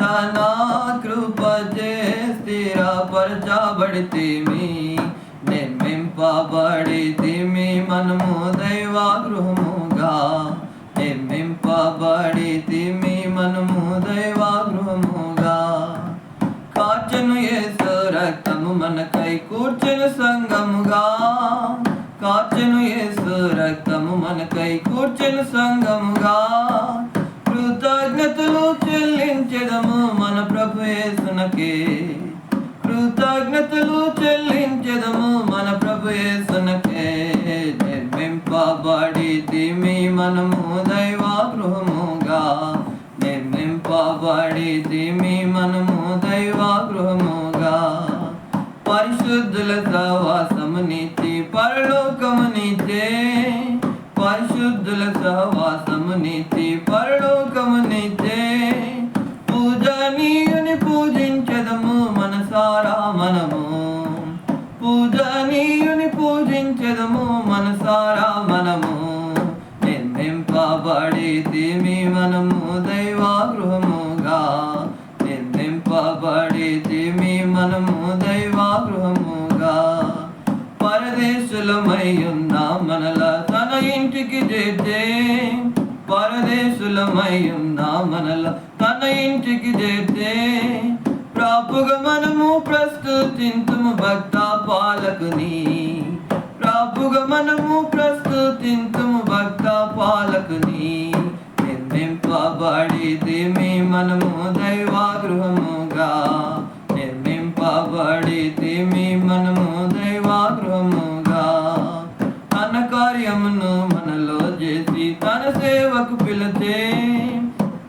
తన కృపచే స్థిరపరచబడితేమి నిర్మింపబడితిమి మనము దైవాగృహముగా నిర్మింపబడితిమి మనము దైవాగృహముగా కాచను ఏసు రక్తము మనకై కూర్చొని సంగముగా కాచను ఏసు రక్తము మనకై కూర్చొని సంగముగా కృతజ్ఞతలు చెల్లించడము మన ప్రభు యేసునకే. కృతజ్ఞతలు చెల్లించడము మన ప్రభు యేసునకే. నిర్మింపబడి మీ మనము దైవాగృహముగా. నిర్మింపబడి మీ మనము దైవాగృహముగా. పరిశుద్ధుల సహవాసము నీతి పరలోకము నీతే. పరిశుద్ధుల సహవాసము నీతి మనసారా మనము నిర్మింపబడితిమి మనము దైవాగృహముగా. నిర్మింపబడి తిమి మనము దైవాగృహముగా. పరదేశులమై ఉన్న మనల తన ఇంటికి చేతే పరదేశులమై ఉన్న మనల తన ఇంటికి చేతే ప్రాపుగా మనము ప్రస్తుతింతుము భక్త పాలకుని మనము ప్రస్తుతింతుము భక్త పాలకుని. నిర్మింపబడి మీ మనము దైవాగృహముగా. నిర్మింపబడి మీ మనము దైవాగృహముగా. తన కార్యమును మనలో చేసి తన సేవకు పిలిచే.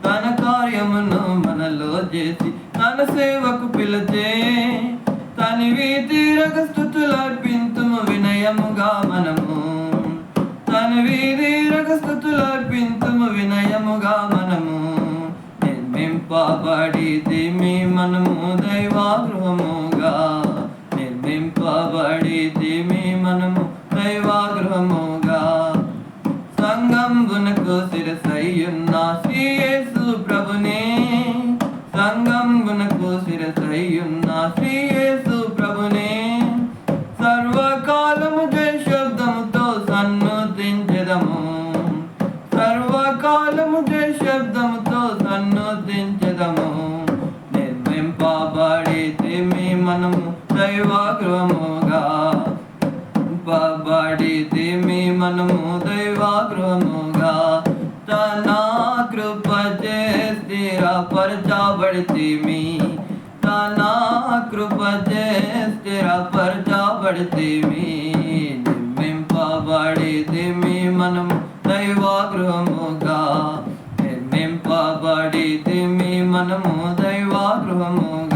తన కార్యమును మనలో చేసి తన సేవకు పిలిచే. తనివి తీరగ స్థుతులర్పింతుము వినయముగా మనము. తనివి తీరగ స్థుతులర్పింతుము వినయముగా మనము. నిర్మింపబడి మీ మనము దైవాగృహముగా. నిర్మింపబడి మీ మనము దైవాగృహముగా. సంగంబునకు శిరసయ్యున్న శ్రీయేసు మనము దైవాగ్రహముగా. పబడి తిమి మనము దైవాగ్రహముగా. తన కృప చే స్థిరపరచబడితిమి తన కృప చే స్థిరపరచబడితిమి నిర్మింపబడి తిమి మనము దైవాగ్రహముగా. నిర్మింపబడి తిమి మనము దైవాగ్రహముగా.